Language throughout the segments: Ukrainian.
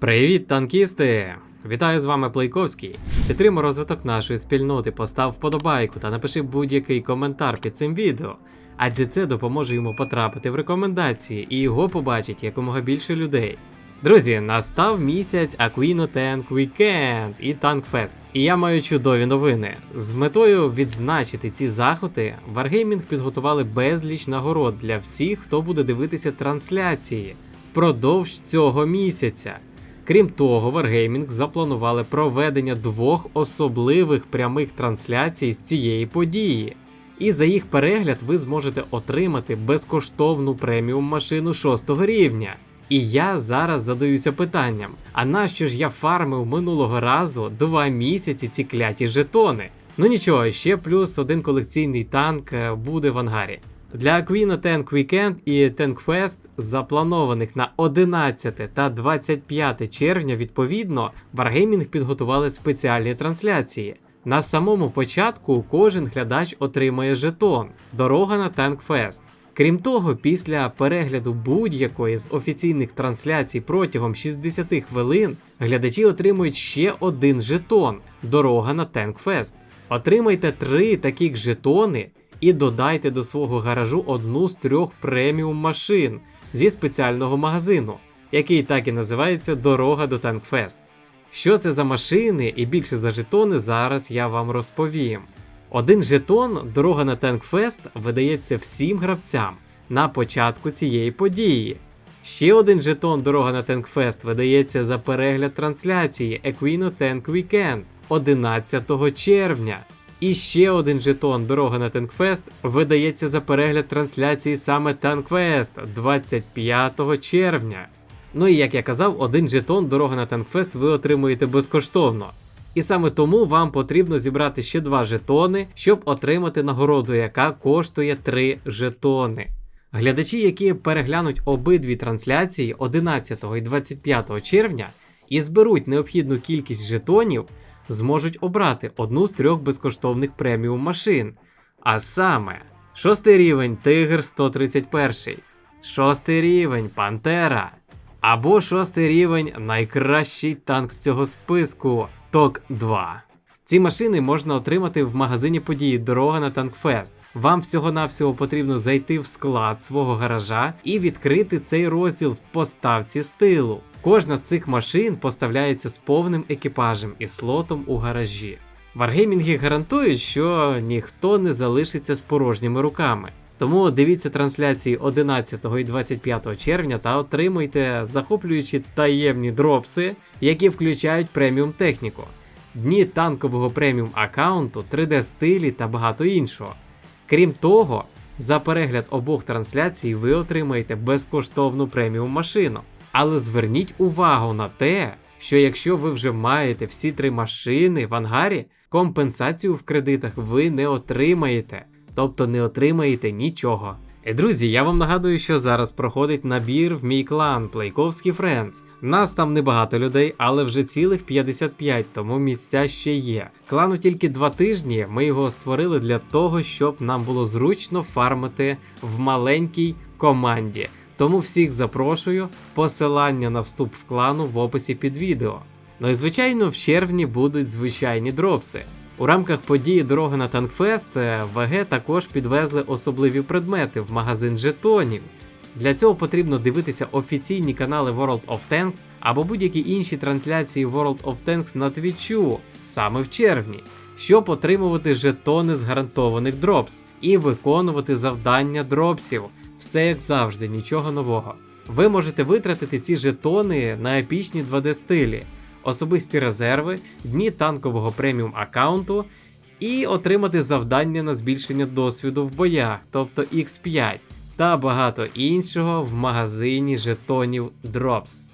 Привіт, танкісти! Вітаю з вами Плейковський. Підтримай розвиток нашої спільноти, постав вподобайку та напиши будь-який коментар під цим відео, адже це допоможе йому потрапити в рекомендації і його побачить якомога більше людей. Друзі, настав місяць Aquino Tank Weekend і Fest. І я маю чудові новини. З метою відзначити ці заходи, Wargaming підготували безліч нагород для всіх, хто буде дивитися трансляції впродовж цього місяця. Крім того, Wargaming запланували проведення двох особливих прямих трансляцій з цієї події. І за їх перегляд ви зможете отримати безкоштовну преміум машину 6 рівня. І я зараз задаюся питанням: а нащо ж я фармив минулого разу два місяці ці кляті жетони? Ну нічого, ще плюс один колекційний танк е, буде в ангарі. Для Aquino Tank Weekend і Tank Fest, запланованих на 11 та 25 червня, відповідно, Wargaming підготували спеціальні трансляції. На самому початку кожен глядач отримає жетон Дорога на Tank Fest. Крім того, після перегляду будь-якої з офіційних трансляцій протягом 60 хвилин глядачі отримують ще один жетон Дорога на Tank Fest. Отримайте три таких жетони і додайте до свого гаражу одну з трьох преміум машин зі спеціального магазину, який так і називається Дорога до Танкфест. Що це за машини і більше за жетони, зараз я вам розповім. Один жетон Дорога на Танкфест видається всім гравцям на початку цієї події. Ще один жетон Дорога на Танкфест видається за перегляд трансляції Equino Tank Weekend 11 червня. І ще один жетон Дорога на Танкфест видається за перегляд трансляції саме Танкфест 25 червня. Ну і як я казав, один жетон Дорога на Танкфест ви отримуєте безкоштовно. І саме тому вам потрібно зібрати ще два жетони, щоб отримати нагороду, яка коштує 3 жетони. Глядачі, які переглянуть обидві трансляції 11 і 25 червня і зберуть необхідну кількість жетонів, зможуть обрати одну з трьох безкоштовних преміум машин. А саме, шостий рівень Тигр 131, шостий рівень Пантера. Або шостий рівень найкращий танк з цього списку Ток 2. Ці машини можна отримати в магазині події Дорога на Танкфест. Вам всього-навсього потрібно зайти в склад свого гаража і відкрити цей розділ в поставці стилу. Кожна з цих машин поставляється з повним екіпажем і слотом у гаражі. Варгеймінги гарантують, що ніхто не залишиться з порожніми руками. Тому дивіться трансляції 11 і 25 червня та отримуйте захоплюючі таємні дропси, які включають преміум техніку, дні танкового преміум аккаунту, 3D стилі та багато іншого. Крім того, за перегляд обох трансляцій ви отримаєте безкоштовну преміум машину. Але зверніть увагу на те, що якщо ви вже маєте всі три машини в ангарі, компенсацію в кредитах ви не отримаєте, тобто не отримаєте нічого. І друзі, я вам нагадую, що зараз проходить набір в мій клан Плейковський Френдс. Нас там небагато людей, але вже цілих 55, тому місця ще є. Клану тільки два тижні. Ми його створили для того, щоб нам було зручно фармити в маленькій команді. Тому всіх запрошую, посилання на вступ в клану в описі під відео. Ну і звичайно, в червні будуть звичайні дропси. У рамках події Дорога на Танкфест е, ВГ також підвезли особливі предмети в магазин жетонів. Для цього потрібно дивитися офіційні канали World of Tanks або будь-які інші трансляції World of Tanks на Твічу саме в червні, щоб отримувати жетони з гарантованих дропс і виконувати завдання дропсів. Все як завжди, нічого нового. Ви можете витратити ці жетони на епічні 2D стилі, особисті резерви, дні танкового преміум аккаунту і отримати завдання на збільшення досвіду в боях, тобто X5, та багато іншого в магазині жетонів Drops.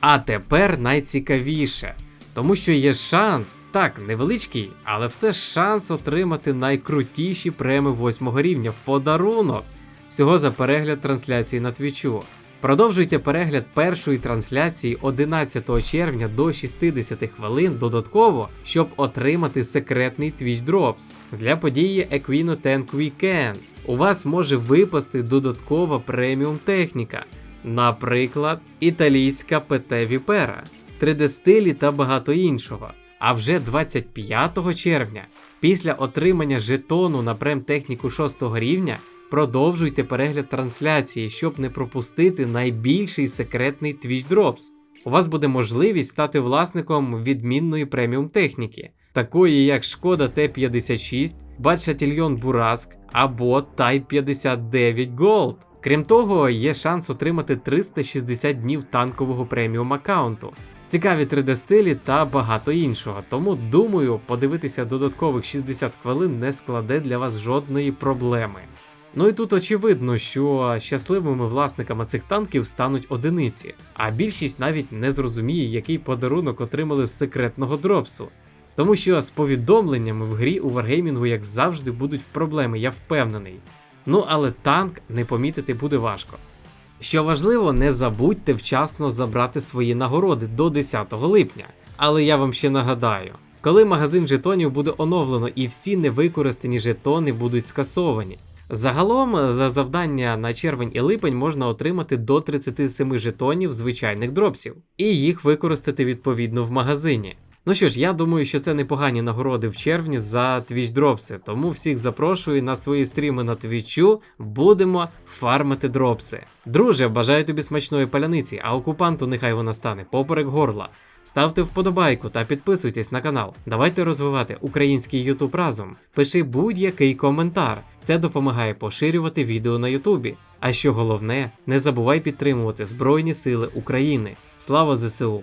А тепер найцікавіше. Тому що є шанс, так, невеличкий, але все шанс отримати найкрутіші преми 8 рівня в подарунок всього за перегляд трансляції на твічу. Продовжуйте перегляд першої трансляції 11 червня до 60 хвилин додатково, щоб отримати секретний Twitch Drops для події Equino Tank Weekend. У вас може випасти додаткова преміум техніка, наприклад, італійська ПТ Віпера. 3D стилі та багато іншого. А вже 25 червня, після отримання жетону на прем-техніку 6 рівня, продовжуйте перегляд трансляції, щоб не пропустити найбільший секретний Twitch Drops. У вас буде можливість стати власником відмінної преміум техніки, такої як Шкода Т-56, Батшатільйон Бураск або Type 59 Gold. Крім того, є шанс отримати 360 днів танкового преміум аккаунту, цікаві 3D стилі та багато іншого. Тому думаю, подивитися додаткових 60 хвилин не складе для вас жодної проблеми. Ну і тут очевидно, що щасливими власниками цих танків стануть одиниці, а більшість навіть не зрозуміє, який подарунок отримали з секретного дропсу. Тому що з повідомленнями в грі у Wargaming, як завжди, будуть проблеми, я впевнений. Ну але танк не помітити буде важко. Що важливо, не забудьте вчасно забрати свої нагороди до 10 липня. Але я вам ще нагадаю, коли магазин жетонів буде оновлено і всі невикористані жетони будуть скасовані. Загалом за завдання на червень і липень можна отримати до 37 жетонів звичайних дропсів, і їх використати відповідно в магазині. Ну що ж, я думаю, що це непогані нагороди в червні за Twitch дропси, тому всіх запрошую на свої стріми на Твічу, будемо фармити дропси. Друже, бажаю тобі смачної паляниці, а окупанту нехай вона стане поперек горла. Ставте вподобайку та підписуйтесь на канал. Давайте розвивати український Ютуб разом. Пиши будь-який коментар. Це допомагає поширювати відео на Ютубі. А що головне, не забувай підтримувати Збройні Сили України. Слава ЗСУ!